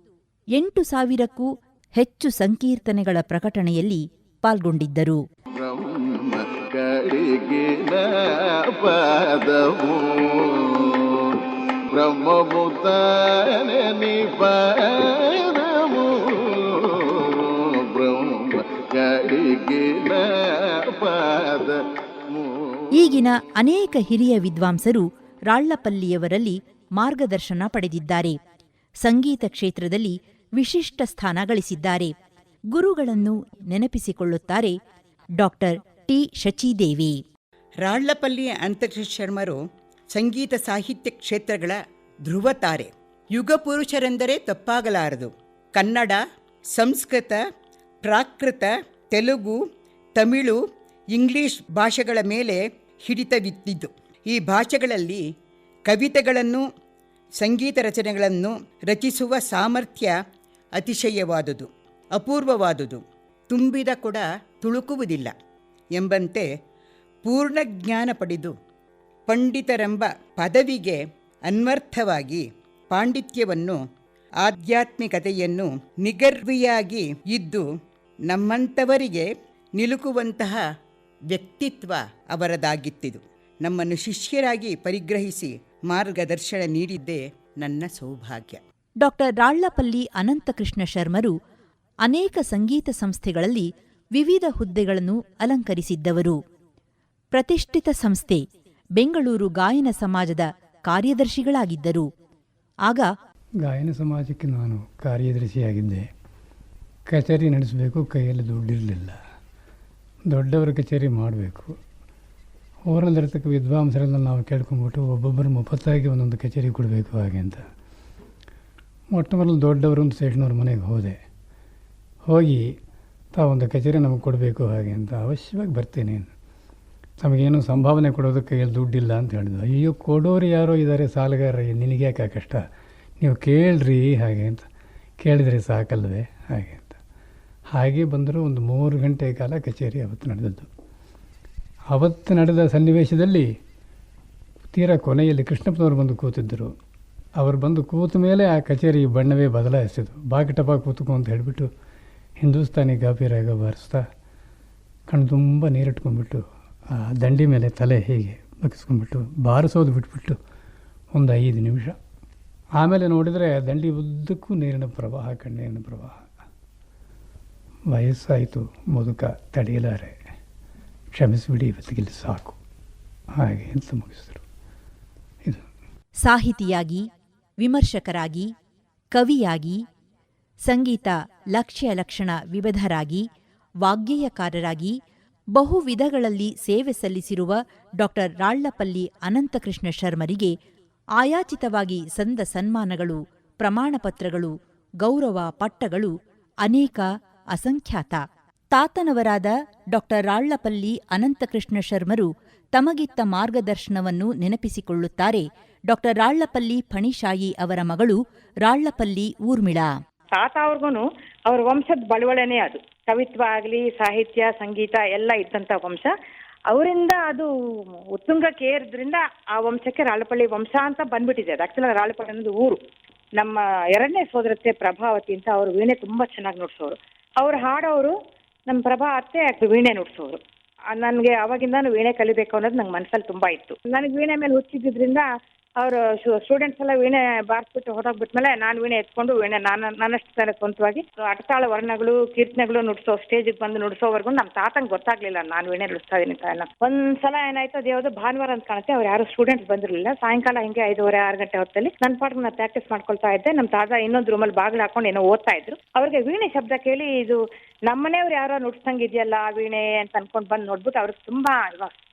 ಎಂಟು ಸಾವಿರಕ್ಕೂ ಹೆಚ್ಚು ಸಂಕೀರ್ತನೆಗಳ ಪ್ರಕಟಣೆಯಲ್ಲಿ ಪಾಲ್ಗೊಂಡಿದ್ದರು. ಈಗಿನ ಅನೇಕ ಹಿರಿಯ ವಿದ್ವಾಂಸರು ರಾಳ್ಳಪಲ್ಲಿಯವರಲ್ಲಿ ಮಾರ್ಗದರ್ಶನ ಪಡೆದಿದ್ದಾರೆ. ಸಂಗೀತ ಕ್ಷೇತ್ರದಲ್ಲಿ ವಿಶಿಷ್ಟ ಸ್ಥಾನ ಗಳಿಸಿದ್ದಾರೆ. ಗುರುಗಳನ್ನು ನೆನಪಿಸಿಕೊಳ್ಳುತ್ತಾರೆ ಡಾಕ್ಟರ್ ಟಿ ಶಚಿದೇವಿ. ರಾಳ್ಳಪಲ್ಲಿಯ ಅಂತರಿಕ್ಷ ಶರ್ಮರು ಸಂಗೀತ ಸಾಹಿತ್ಯ ಕ್ಷೇತ್ರಗಳ ಧ್ರುವತಾರೆ. ಯುಗಪುರುಷರೆಂದರೆ ತಪ್ಪಾಗಲಾರದು. ಕನ್ನಡ, ಸಂಸ್ಕೃತ, ಪ್ರಾಕೃತ, ತೆಲುಗು, ತಮಿಳು, ಇಂಗ್ಲಿಷ್ ಭಾಷೆಗಳ ಮೇಲೆ ಹಿಡಿತವಿದ್ದಿದ್ದು. ಈ ಭಾಷೆಗಳಲ್ಲಿ ಕವಿತೆಗಳನ್ನು, ಸಂಗೀತ ರಚನೆಗಳನ್ನು ರಚಿಸುವ ಸಾಮರ್ಥ್ಯ ಅತಿಶಯವಾದುದು, ಅಪೂರ್ವವಾದುದು. ತುಂಬಿದ ಕೂಡ ತುಳುಕುವುದಿಲ್ಲ ಎಂಬಂತೆ ಪೂರ್ಣ ಜ್ಞಾನ ಪಡೆದು ಪಂಡಿತರೆಂಬ ಪದವಿಗೆ ಅನ್ವರ್ಥವಾಗಿ ಪಾಂಡಿತ್ಯವನ್ನು, ಆಧ್ಯಾತ್ಮಿಕತೆಯನ್ನು ನಿಗರ್ವಿಯಾಗಿ ಇದ್ದು ನಮ್ಮಂಥವರಿಗೆ ನಿಲುಕುವಂತಹ ವ್ಯಕ್ತಿತ್ವ ಅವರದಾಗಿತ್ತಿದು. ನಮ್ಮನ್ನು ಶಿಷ್ಯರಾಗಿ ಪರಿಗ್ರಹಿಸಿ ಮಾರ್ಗದರ್ಶನ ನೀಡಿದ್ದೇ ನನ್ನ ಸೌಭಾಗ್ಯ. ಡಾಕ್ಟರ್ ರಾಳ್ಳಪಲ್ಲಿ ಅನಂತಕೃಷ್ಣ ಶರ್ಮರು ಅನೇಕ ಸಂಗೀತ ಸಂಸ್ಥೆಗಳಲ್ಲಿ ವಿವಿಧ ಹುದ್ದೆಗಳನ್ನು ಅಲಂಕರಿಸಿದ್ದವರು. ಪ್ರತಿಷ್ಠಿತ ಸಂಸ್ಥೆ ಬೆಂಗಳೂರು ಗಾಯನ ಸಮಾಜದ ಕಾರ್ಯದರ್ಶಿಗಳಾಗಿದ್ದರು. ಆಗ ಗಾಯನ ಸಮಾಜಕ್ಕೆ ನಾನು ಕಾರ್ಯದರ್ಶಿಯಾಗಿದ್ದೆ. ಕಚೇರಿ ನಡೆಸಬೇಕು, ಕೈಯಲ್ಲಿ ದುಡ್ಡಿರಲಿಲ್ಲ. ದೊಡ್ಡವರ ಕಚೇರಿ ಮಾಡಬೇಕು. ಊರಲ್ಲಿರ್ತಕ್ಕ ವಿದ್ವಾಂಸರನ್ನು ನಾವು ಕೇಳ್ಕೊಂಬಿಟ್ಟು ಒಬ್ಬೊಬ್ಬರು ಮುಪ್ಪತ್ತಾಗಿ ಒಂದೊಂದು ಕಚೇರಿ ಕೊಡಬೇಕು ಹಾಗೆ ಅಂತ. ಮೊಟ್ಟ ಮೊದಲು ದೊಡ್ಡವರು ಒಂದು ಸ್ಟೇಷನವ್ರ ಮನೆಗೆ ಹೋದೆ. ಹೋಗಿ ತಾವೊಂದು ಕಚೇರಿ ನಮಗೆ ಕೊಡಬೇಕು ಹಾಗೆ ಅಂತ ಅವಶ್ಯವಾಗಿ ಬರ್ತೇನೆ. ನಮಗೇನು ಸಂಭಾವನೆ ಕೊಡೋದಕ್ಕೆ ಕೈಯಲ್ಲಿ ದುಡ್ಡಿಲ್ಲ ಅಂತ ಹೇಳಿದ್ರು. ಅಯ್ಯೋ, ಕೊಡೋರು ಯಾರೋ ಇದ್ದಾರೆ ಸಾಲಗಾರ ನಿನಗ್ಯಾಕೆ ಕಷ್ಟ? ನೀವು ಕೇಳ್ರಿ ಹಾಗೆ ಅಂತ. ಕೇಳಿದರೆ ಸಾಕಲ್ವೇ? ಹಾಗೆ ಅಂತ. ಹಾಗೆ ಬಂದರೂ ಒಂದು ಮೂರು ಗಂಟೆ ಕಾಲ ಕಚೇರಿ ಅವತ್ತು ನಡೆದದ್ದು. ಅವತ್ತು ನಡೆದ ಸನ್ನಿವೇಶದಲ್ಲಿ ತೀರಾ ಕೊನೆಯಲ್ಲಿ ಕೃಷ್ಣಪ್ಪನವರು ಬಂದು ಕೂತಿದ್ದರು. ಅವರು ಬಂದು ಕೂತ ಮೇಲೆ ಆ ಕಚೇರಿ ಬಣ್ಣವೇ ಬದಲಾಯಿಸಿತು ಬಾಕಿಟಪ ಕೂತ್ಕೊ ಅಂತ ಹೇಳಿಬಿಟ್ಟು ಹಿಂದೂಸ್ತಾನಿ ಗಾಪಿರಾಗ ಬಾರಿಸ್ತಾ ಕಣ್ಣು ತುಂಬ ನೀರಿಟ್ಕೊಂಡ್ಬಿಟ್ಟು ದಂಡಿ ಮೇಲೆ ತಲೆ ಹೀಗೆ ಬಗ್ಗಿಸ್ಕೊಂಡ್ಬಿಟ್ಟು ಬಾರಿಸೋದು ಬಿಟ್ಬಿಟ್ಟು ಒಂದು ಐದು ನಿಮಿಷ. ಆಮೇಲೆ ನೋಡಿದರೆ ದಂಡಿ ಉದ್ದಕ್ಕೂ ನೀರಿನ ಪ್ರವಾಹ, ಕಣ್ಣೀರಿನ ಪ್ರವಾಹ. ವಯಸ್ಸಾಯಿತು, ಮುದುಕ ತಡೆಯಲಾರೆ. ಕ್ಷಮಿಸಿಬಿಡಿ ಇವತ್ತಿಗೆ ಸಾಕು. ಹಾಗೆ ಅಂತ ಮುಗಿಸಿದರು. ಇದು. ಸಾಹಿತಿಯಾಗಿ, ವಿಮರ್ಶಕರಾಗಿ, ಕವಿಯಾಗಿ, ಸಂಗೀತ ಲಕ್ಷ್ಯ ಲಕ್ಷಣ ವಿವಿಧರಾಗಿ, ವಾಗ್ಗೇಯಕಾರರಾಗಿ ಬಹು ವಿಧಗಳಲ್ಲಿ ಸೇವೆ ಸಲ್ಲಿಸಿರುವ ಡಾಕ್ಟರ್ ರಾಳ್ಳಪಲ್ಲಿ ಅನಂತಕೃಷ್ಣ ಶರ್ಮರಿಗೆ ಆಯಾಚಿತವಾಗಿ ಸಂದ ಸನ್ಮಾನಗಳು ಪ್ರಮಾಣಪತ್ರಗಳು ಗೌರವ ಪಟ್ಟಗಳು ಅನೇಕ ಅಸಂಖ್ಯಾತ. ತಾತನವರಾದ ಡಾಕ್ಟರ್ ರಾಳ್ಳಪಲ್ಲಿ ಅನಂತಕೃಷ್ಣ ಶರ್ಮರು ತಮಗಿತ್ತ ಮಾರ್ಗದರ್ಶನವನ್ನು ನೆನಪಿಸಿಕೊಳ್ಳುತ್ತಾರೆ. ಡಾಕ್ಟರ್ ರಾಳ್ಳಪಲ್ಲಿ ಫಣಿಶಾಯಿ ಅವರ ಮಗಳು ರಾಳ್ಳಪಲ್ಲಿ ಊರ್ಮಿಳಾ. ತಾತ ಅವ್ರಿಗೂ ಅವರ ವಂಶದ ಬಳುವಳನೇ ಅದು. ಕವಿತ್ವ ಆಗಲಿ ಸಾಹಿತ್ಯ, ಸಂಗೀತ ಎಲ್ಲ ಇದ್ದಂಥ ವಂಶ. ಅವರಿಂದ ಅದು ಉತ್ತುಂಗಕ್ಕೆ ಏರಿದ್ರಿಂದ ಆ ವಂಶಕ್ಕೆ ರಾಳಪಳ್ಳಿ ವಂಶ ಅಂತ ಬಂದ್ಬಿಟ್ಟಿದೆ. ಅದು ಆಕ್ಚುಲಿ ರಾಳಪಳ್ಳಿ ಅನ್ನೋದು ಊರು. ನಮ್ಮ ಎರಡನೇ ಸೋದರತೆ ಪ್ರಭಾವತಿ ಅಂತ ಅವರು ವೀಣೆ ತುಂಬಾ ಚೆನ್ನಾಗಿ ನುಡ್ಸೋರು. ಅವ್ರು ಹಾಡೋರು ನಮ್ಮ ಪ್ರಭಾ ಅತ್ತೆ ವೀಣೆ ನುಡ್ಸೋರು. ನನಗೆ ಅವಾಗಿಂದಾನು ವೀಣೆ ಕಲಿಬೇಕು ಅನ್ನೋದು ನಂಗೆ ಮನಸ್ಸಲ್ಲಿ ತುಂಬಾ ಇತ್ತು. ನನಗೆ ವೀಣೆ ಮೇಲೆ ಹುಚ್ಚಿದ್ರಿಂದ ಅವರು ಸ್ಟೂಡೆಂಟ್ಸ್ ಎಲ್ಲ ವೀಣೆ ಬಾರಿಸ್ಬಿಟ್ಟು ಹೊರಟೋಗ್ಬಿಟ್ಮೇಲೆ ನಾನು ವೀಣೆ ಎತ್ಕೊಂಡು ವೀಣೆ ನಾನು ನನ್ನಷ್ಟು ತಾನೆ ಸ್ವಂತವಾಗಿ. ಅಟತಾಳ ವರ್ಣಗಳು, ಕೀರ್ತನೆಗಳು ನುಡಿಸೋ ಸ್ಟೇಜಿಗೆ ಬಂದು ನುಡಿಸೋವರೆಗೂ ನಮ್ಮ ತಾತಂಗೆ ಗೊತ್ತಾಗ್ಲಿಲ್ಲ. ನಾನು ವೀಣೆ ನುಡಿಸ್ತಾ ಇದ್ದೀನಿ ಅಂತ ಎಲ್ಲ ಒಂದ್ಸಲ ಏನಾಯ್ತು ಅದು ಯಾವುದು ಭಾನುವಾರ ಅಂತ ಕಾಣುತ್ತೆ. ಅವ್ರು ಯಾರು ಸ್ಟೂಡೆಂಟ್ಸ್ ಬಂದಿರಲಿಲ್ಲ. ಸಾಯಂಕಾಲ ಹಿಂಗೆ ಐದೂವರೆ, ಆರು ಗಂಟೆ ಹೊತ್ತಲ್ಲಿ ನನ್ನ ಪಾಠ ನಾನು ಪ್ರಾಕ್ಟೀಸ್ ಮಾಡ್ಕೊಳ್ತಾ ಇದ್ದೆ. ನಮ್ಮ ತಾತ ಇನ್ನೊಂದು ರೂಮಲ್ಲಿ ಬಾಗಿಲು ಹಾಕೊಂಡು ಏನೋ ಓದ್ತಾ ಇದ್ರು. ಅವ್ರಿಗೆ ವೀಣೆ ಶಬ್ದ ಕೇಳಿ ಇದು ನಮ್ಮನೆಯವ್ರು ಯಾರೋ ನುಡ್ಸಂಗ್ ಇದೆಯಲ್ಲ ವೀಣೆ ಅಂತ ಅನ್ಕೊಂಡು ಬಂದು ನೋಡ್ಬಿಟ್ಟು ಅವ್ರಿಗೆ ತುಂಬಾ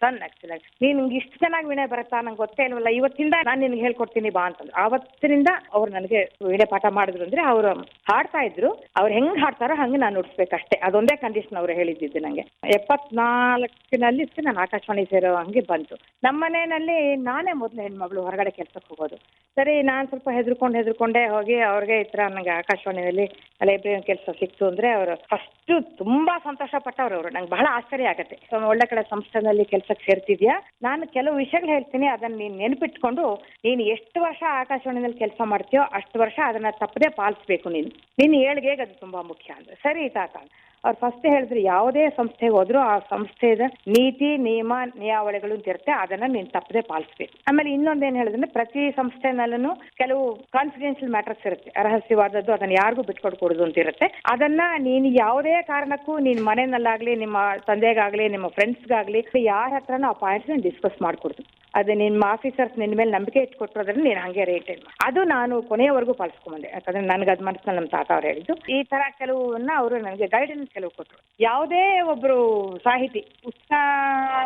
ಸನ್ ಆಕ್ಚುಲಿ ನೀನ್ ಇಷ್ಟು ಚೆನ್ನಾಗಿ ವೀಣೆ ಬರುತ್ತಾ? ನಂಗೆ ಗೊತ್ತೇ ಇಲ್ವಲ್ಲ. ಇವತ್ತಿಂದ ನಾನು ನಿನ್ಗೆ ಹೇಳ್ಕೊಡ್ತೀನಿ ಬಾ ಅಂತಂದ್ರು. ಅವತ್ತಿನಿಂದ ಅವ್ರು ನನಗೆ ವೀಣೆ ಪಾಠ ಮಾಡಿದ್ರು ಅಂದ್ರೆ ಅವರು ಹಾಡ್ತಾ ಇದ್ರು. ಅವ್ರು ಹೆಂಗ್ ಹಾಡ್ತಾರೋ ಹಂಗೆ ನಾನು ನುಡ್ಸ್ಬೇಕಷ್ಟೇ. ಅದೊಂದೇ ಕಂಡೀಷನ್ ಅವ್ರು ಹೇಳಿದ್ದಿದ್ದು ನಂಗೆ. ಎಪ್ಪತ್ನಾಲ್ಕಿನಲ್ಲಿ ನಾನು ಆಕಾಶವಾಣಿ ಸೇರೋ ಹಂಗೆ ಬಂತು. ನಮ್ಮ ಮನೆಯಲ್ಲಿ ನಾನೇ ಮೊದಲು ಹೆಣ್ಮಗಳು ಹೊರಗಡೆ ಕೆಲ್ಸಕ್ಕೆ ಹೋಗೋದು. ಸರಿ, ನಾನು ಸ್ವಲ್ಪ ಹೆದರ್ಕೊಂಡು ಹೆದರ್ಕೊಂಡೆ ಹೋಗಿ ಅವ್ರಿಗೆ ಈ ಥರ ನನಗೆ ಆಕಾಶವಾಣಿಯಲ್ಲಿ ಲೈಬ್ರರಿ ಕೆಲಸ ಸಿಕ್ತು ಅಂದ್ರೆ ಅವರು ಫಸ್ಟ್ ತುಂಬಾ ಸಂತೋಷ ಪಟ್ಟವ್ರು ಅವರು. ನಂಗೆ ಬಹಳ ಆಶ್ಚರ್ಯ ಆಗತ್ತೆ. ಒಳ್ಳೆ ಕಡೆ ಸಂಸ್ಥೆನಲ್ಲಿ ಕೆಲಸಕ್ಕೆ ಸೇರ್ತಿದ್ಯಾ? ನಾನು ಕೆಲವು ವಿಷಯಗಳು ಹೇಳ್ತೀನಿ, ಅದನ್ನ ನೀನ್ ನೆನಪಿಟ್ಕೊಂಡು ನೀನು ಎಷ್ಟು ವರ್ಷ ಆಕಾಶವಾಣಿನಲ್ಲಿ ಕೆಲಸ ಮಾಡ್ತೀಯೋ ಅಷ್ಟು ವರ್ಷ ಅದನ್ನ ತಪ್ಪದೆ ಪಾಲಿಸ್ಬೇಕು ನೀನು. ನಿನ್ನ ಏಳ್ಗೆಗೆ ಅದು ತುಂಬಾ ಮುಖ್ಯ ಅಂದ್ರೆ. ಸರಿ ತಾತ. ಅವ್ರು ಫಸ್ಟ್ ಹೇಳಿದ್ರು ಯಾವುದೇ ಸಂಸ್ಥೆಗೆ ಹೋದ್ರು ಆ ಸಂಸ್ಥೆದ ನೀತಿ, ನಿಯಮ ನಿಯಾವಳಿಗಳು ಅಂತ ಇರುತ್ತೆ, ಅದನ್ನ ನೀನ್ ತಪ್ಪದೆ ಪಾಲಿಸ್ಬೇಕು. ಆಮೇಲೆ ಇನ್ನೊಂದೇನ್ ಹೇಳಿದ್ರೆ ಪ್ರತಿ ಸಂಸ್ಥೆನಲ್ಲೂ ಕೆಲವು ಕಾನ್ಫಿಡೆನ್ಷಿಯಲ್ ಮ್ಯಾಟರ್ಸ್ ಇರುತ್ತೆ. ರಹಸ್ಯವಾದದ್ದು ಅದನ್ನ ಯಾರಿಗೂ ಬಿಟ್ಕೊಡ್ಕೊಡುದು ಅಂತ ಇರುತ್ತೆ. ಅದನ್ನ ನೀನು ಯಾವುದೇ ಕಾರಣಕ್ಕೂ ನೀನ್ ಮನೆಯಲ್ಲಾಗ್ಲಿ, ನಿಮ್ಮ ತಂದೆಗಾಗ್ಲಿ, ನಿಮ್ಮ ಫ್ರೆಂಡ್ಸ್ಗಾಗ್ಲಿ ಯಾರ ಹತ್ರನೂ ಆ ಪಾಯಿಂಟ್ಸ್ ಡಿಸ್ಕಸ್ ಮಾಡ್ಕೊಡ್ತು ಅದು ನಿಮ್ಮ ಆಫೀಸರ್ಸ್ ನಿನ್ ಮೇಲೆ ನಂಬಿಕೆ ಇಟ್ಕೊಟ್ಟಿರೋದ್ರಿಂದ ನೀನು ಹಂಗೆ ರೇಟ್ ಅದು ನಾನು ಕೊನೆಯವರೆಗೂ ಪಾಲಿಸ್ಕೊಂಬಂದೆ ಯಾಕಂದ್ರೆ ನನ್ಗೆ ಅದ್ ಮನಸ್ಸಿನಲ್ಲಿ ನಮ್ಮ ತಾತ ಅವ್ರು ಹೇಳಿದ್ದು. ಈ ತರ ಕೆಲವನ್ನ ಅವರು ನನಗೆ ಗೈಡೆನ್ಸ್ ಕೆಲವು ಕೊಟ್ಟರು ಯಾವುದೇ ಒಬ್ರು ಸಾಹಿತಿ ಪುಸ್ತಕ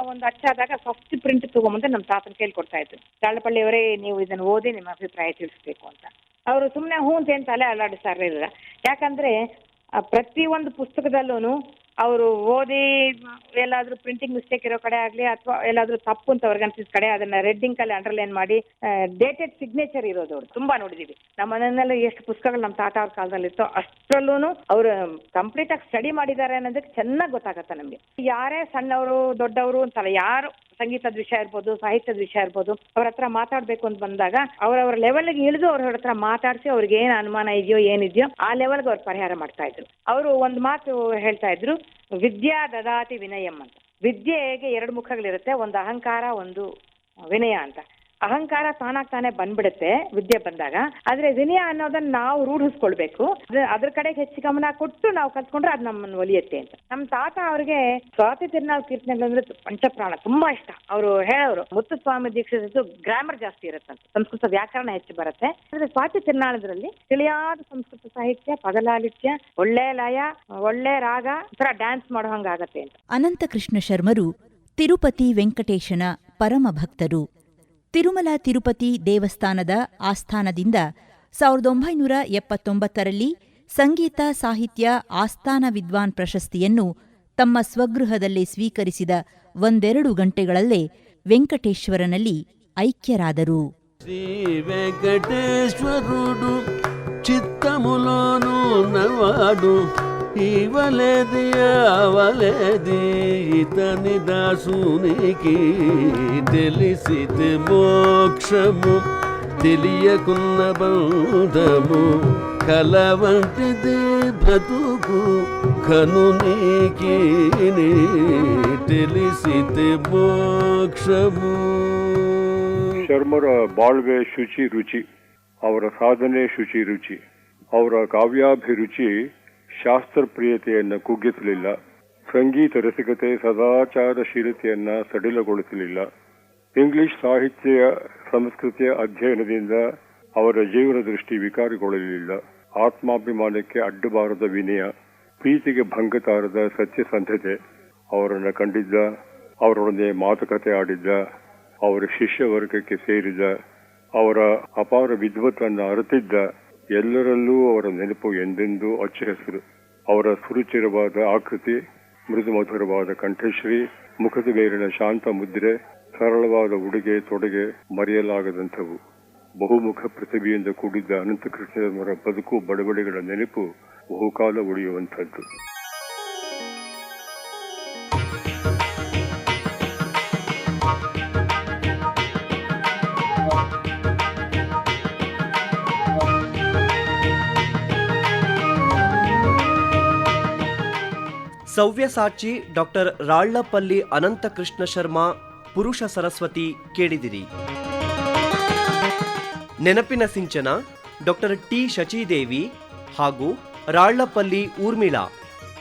ಒಂದು ಅಚ್ಚಾದಾಗ ಫಸ್ಟ್ ಪ್ರಿಂಟ್ ತಗೊಂಬಂದ್ರೆ ನಮ್ಮ ತಾತನ ಕೇಳಿ ಕೊಡ್ತಾ ಇದ್ರು. ತಾಳಪಳ್ಳಿಯವರೇ ನೀವು ಇದನ್ನು ಓದಿ ನಿಮ್ಮ ಅಭಿಪ್ರಾಯ ತಿಳಿಸ್ಬೇಕು ಅಂತ. ಅವರು ಸುಮ್ಮನೆ ಹ್ಞೂ ಅಂತ ಅಲ್ಲಾಡಿಸ್ತಾರೆ ಯಾಕಂದ್ರೆ ಪ್ರತಿ ಒಂದು ಪುಸ್ತಕದಲ್ಲೂ ಅವರು ಓದಿ ಎಲ್ಲಾದ್ರೂ ಪ್ರಿಂಟಿಂಗ್ ಮಿಸ್ಟೇಕ್ ಇರೋ ಕಡೆ ಆಗ್ಲಿ ಅಥವಾ ಎಲ್ಲಾದ್ರೂ ತಪ್ಪು ಅಂತ ಅವ್ರಿಗೆ ಅನ್ಸಿದ ಕಡೆ ಅದನ್ನ ರೆಡ್ಡಿಂಗ್ ಅಲ್ಲಿ ಅಂಡರ್ಲೈನ್ ಮಾಡಿ ಡೇಟೆಡ್ ಸಿಗ್ನೇಚರ್ ಇರೋದು ಅವ್ರು. ತುಂಬಾ ನೋಡಿದೀವಿ. ನಮ್ಮ ಮನೆಯಲ್ಲಿ ಎಷ್ಟು ಪುಸ್ತಕಗಳು ನಮ್ಮ ತಾತ ಅವ್ರ ಕಾಲದಲ್ಲಿ ಇತ್ತು ಅಷ್ಟರಲ್ಲೂ ಅವರು ಕಂಪ್ಲೀಟ್ ಆಗಿ ಸ್ಟಡಿ ಮಾಡಿದ್ದಾರೆ ಅನ್ನೋದಕ್ಕೆ ಚೆನ್ನಾಗಿ ಗೊತ್ತಾಗತ್ತೆ ನಮ್ಗೆ. ಯಾರೇ ಸಣ್ಣವರು, ದೊಡ್ಡವರು ಅಂತಲ್ಲ, ಯಾರು ಸಂಗೀತದ ವಿಷಯ ಇರ್ಬೋದು ಸಾಹಿತ್ಯದ ವಿಷಯ ಇರ್ಬೋದು, ಅವ್ರ ಹತ್ರ ಮಾತಾಡ್ಬೇಕು ಅಂತ ಬಂದಾಗ ಅವರವ್ರ ಲೆವೆಲ್ಗೆ ಇಳಿದು ಅವ್ರ ಹತ್ರ ಮಾತಾಡಿಸಿ ಅವ್ರಿಗೆ ಏನ್ ಅನುಮಾನ ಇದೆಯೋ, ಏನಿದೆಯೋ, ಆ ಲೆವೆಲ್ಗೆ ಅವ್ರು ಪರಿಹಾರ ಮಾಡ್ತಾ ಇದ್ರು. ಅವರು ಒಂದು ಮಾತು ಹೇಳ್ತಾ ಇದ್ರು, ವಿದ್ಯಾ ದದಾತಿ ವಿನಯಂ ಅಂತ. ವಿದ್ಯೆಗೆ ಎರಡು ಮುಖಗಳಿರುತ್ತೆ, ಒಂದು ಅಹಂಕಾರ, ಒಂದು ವಿನಯ ಅಂತ. ಅಹಂಕಾರ ತಾನಾಗ್ ತಾನೇ ಬಂದ್ಬಿಡುತ್ತೆ ವಿದ್ಯೆ ಬಂದಾಗ. ಆದ್ರೆ ವಿನಯ ಅನ್ನೋದನ್ನ ನಾವು ರೂಢಿಸ್ಕೊಳ್ಬೇಕು. ಅದ್ರ- ಕಡೆಗೆ ಹೆಚ್ಚು ಗಮನ ಕೊಟ್ಟು ನಾವು ಕಲ್ತ್ಕೊಂಡ್ರೆ ಅದು ನಮ್ಮನ್ನ ಒಲಿಯುತ್ತೆ ಅಂತ. ನಮ್ಮ ತಾತ ಅವ್ರಿಗೆ ಸ್ವಾತಿ ತಿರುನಾಳ್ ಕೀರ್ತನೆಗಳು ಅಂದ್ರೆ ಪಂಚಪ್ರಾಣ ತುಂಬಾ ಇಷ್ಟ. ಅವರು ಹೇಳೋರು ಮುತ್ತುಸ್ವಾಮಿ ದೀಕ್ಷಿತ ಗ್ರಾಮರ್ ಜಾಸ್ತಿ ಇರುತ್ತಂತೆ ಸಂಸ್ಕೃತ ವ್ಯಾಕರಣ ಹೆಚ್ಚು ಬರುತ್ತೆ. ಆದ್ರೆ ಸ್ವಾತಿ ತಿರುನಾಳದ್ರಲ್ಲಿ ತಿಳಿಯಾದ ಸಂಸ್ಕೃತ ಸಾಹಿತ್ಯ, ಪದಲಾಲಿತ್ಯ, ಒಳ್ಳೆ ಲಯ, ಒಳ್ಳೆ ರಾಗ ಒಂಥರ ಡ್ಯಾನ್ಸ್ ಮಾಡೋ ಹಂಗಾಗತ್ತೆ ಅಂತ. ಅನಂತ ಕೃಷ್ಣ ಶರ್ಮರು ತಿರುಪತಿ ವೆಂಕಟೇಶನ ಪರಮ ಭಕ್ತರು ತಿರುಮಲ ತಿರುಪತಿ ದೇವಸ್ಥಾನದ ಆಸ್ಥಾನದಿಂದ ಸಾವಿರದ ಒಂಬೈನೂರ ಎಪ್ಪತ್ತೊಂಬತ್ತರಲ್ಲಿ ಸಂಗೀತ ಸಾಹಿತ್ಯ ಆಸ್ಥಾನ ವಿದ್ವಾನ್ ಪ್ರಶಸ್ತಿಯನ್ನು ತಮ್ಮ ಸ್ವಗೃಹದಲ್ಲಿ ಸ್ವೀಕರಿಸಿದ ಒಂದೆರಡು ಗಂಟೆಗಳಲ್ಲೇ ವೆಂಕಟೇಶ್ವರನಲ್ಲಿ ಐಕ್ಯರಾದರು. ಶ್ರೀ ఇవలేది అవలేది ఇతని దాసునికి తెలిసితే మోక్షము తెలియకున్న బంధము కలవంటిది బ్రతుకు కనునికి తెలిసితే మోక్షము ಶರ್ಮರ ಬಾಳ್ವೆ ಶುಚಿ ರುಚಿ ಅವರ ಸಾಧನೆ ಶುಚಿ ರುಚಿ ಅವರ ಕಾವ್ಯಾಭಿರುಚಿ ಶಾಸ್ತ್ರಪ್ರಿಯತೆಯನ್ನ ಕುಗ್ಗಿಸಲಿಲ್ಲ. ಸಂಗೀತ ರಸಿಕತೆ ಸದಾಚಾರಶೀಲತೆಯನ್ನು ಸಡಿಲಗೊಳಿಸಲಿಲ್ಲ. ಇಂಗ್ಲಿಷ್ ಸಾಹಿತ್ಯ ಸಂಸ್ಕೃತಿಯ ಅಧ್ಯಯನದಿಂದ ಅವರ ಜೀವನ ದೃಷ್ಟಿ ವಿಕಾರಗೊಳ್ಳಲಿಲ್ಲ. ಆತ್ಮಾಭಿಮಾನಕ್ಕೆ ಅಡ್ಡಬಾರದ ವಿನಯ, ಪ್ರೀತಿಗೆ ಭಂಗ ತಾರದ ಸತ್ಯಸಂಧತೆ, ಅವರನ್ನು ಕಂಡಿದ್ದ, ಅವರೊಡನೆ ಮಾತುಕತೆ ಆಡಿದ್ದ, ಅವರ ಶಿಷ್ಯ ವರ್ಗಕ್ಕೆ ಸೇರಿದ, ಅವರ ಅಪಾರ ವಿದ್ವತ್ತನ್ನು ಅರಿತಿದ್ದ ಎಲ್ಲರಲ್ಲೂ ಅವರ ನೆನಪು ಎಂದೆಂದೂ ಅಚ್ಚ ಹೆಸರು ಅವರ ಸುರುಚಿರವಾದ ಆಕೃತಿ ಮೃದು ಮಧುರವಾದ ಕಂಠಶ್ರೀ, ಮುಖದ ಮೇಲಿನ ಶಾಂತ ಮುದ್ರೆ, ಸರಳವಾದ ಉಡುಗೆ ತೊಡುಗೆ ಮರೆಯಲಾಗದಂಥವು. ಬಹುಮುಖ ಪ್ರತಿಭೆಯಿಂದ ಕೂಡಿದ್ದ ಅನಂತಕೃಷ್ಣರ ಬದುಕು ಬಡಬಡಿಗಳ ನೆನಪು ಬಹುಕಾಲ ಉಳಿಯುವಂಥದ್ದು. ಸವ್ಯಸಾಚಿ ಡಾಕ್ಟರ್ ರಾಳ್ಳಪಲ್ಲಿ ಅನಂತಕೃಷ್ಣ ಶರ್ಮಾ, ಪುರುಷ ಸರಸ್ವತಿ ಕೇಳಿದಿರಿ. ನೆನಪಿನ ಸಿಂಚನ ಡಾಕ್ಟರ್ ಟಿ ಶಚಿದೇವಿ ಹಾಗೂ ರಾಳ್ಳಪಲ್ಲಿ ಊರ್ಮಿಳಾ.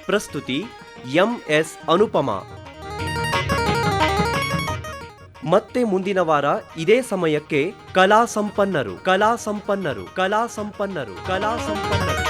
ಪ್ರಸ್ತುತಿ ಎಂ ಎಸ್ ಅನುಪಮ. ಮತ್ತೆ ಮುಂದಿನ ವಾರ ಇದೇ ಸಮಯಕ್ಕೆ ಕಲಾ ಸಂಪನ್ನರು ಕಲಾ ಸಂಪನ್ನರು ಕಲಾ ಸಂಪನ್ನರು ಕಲಾ ಸಂಪನ್ನರು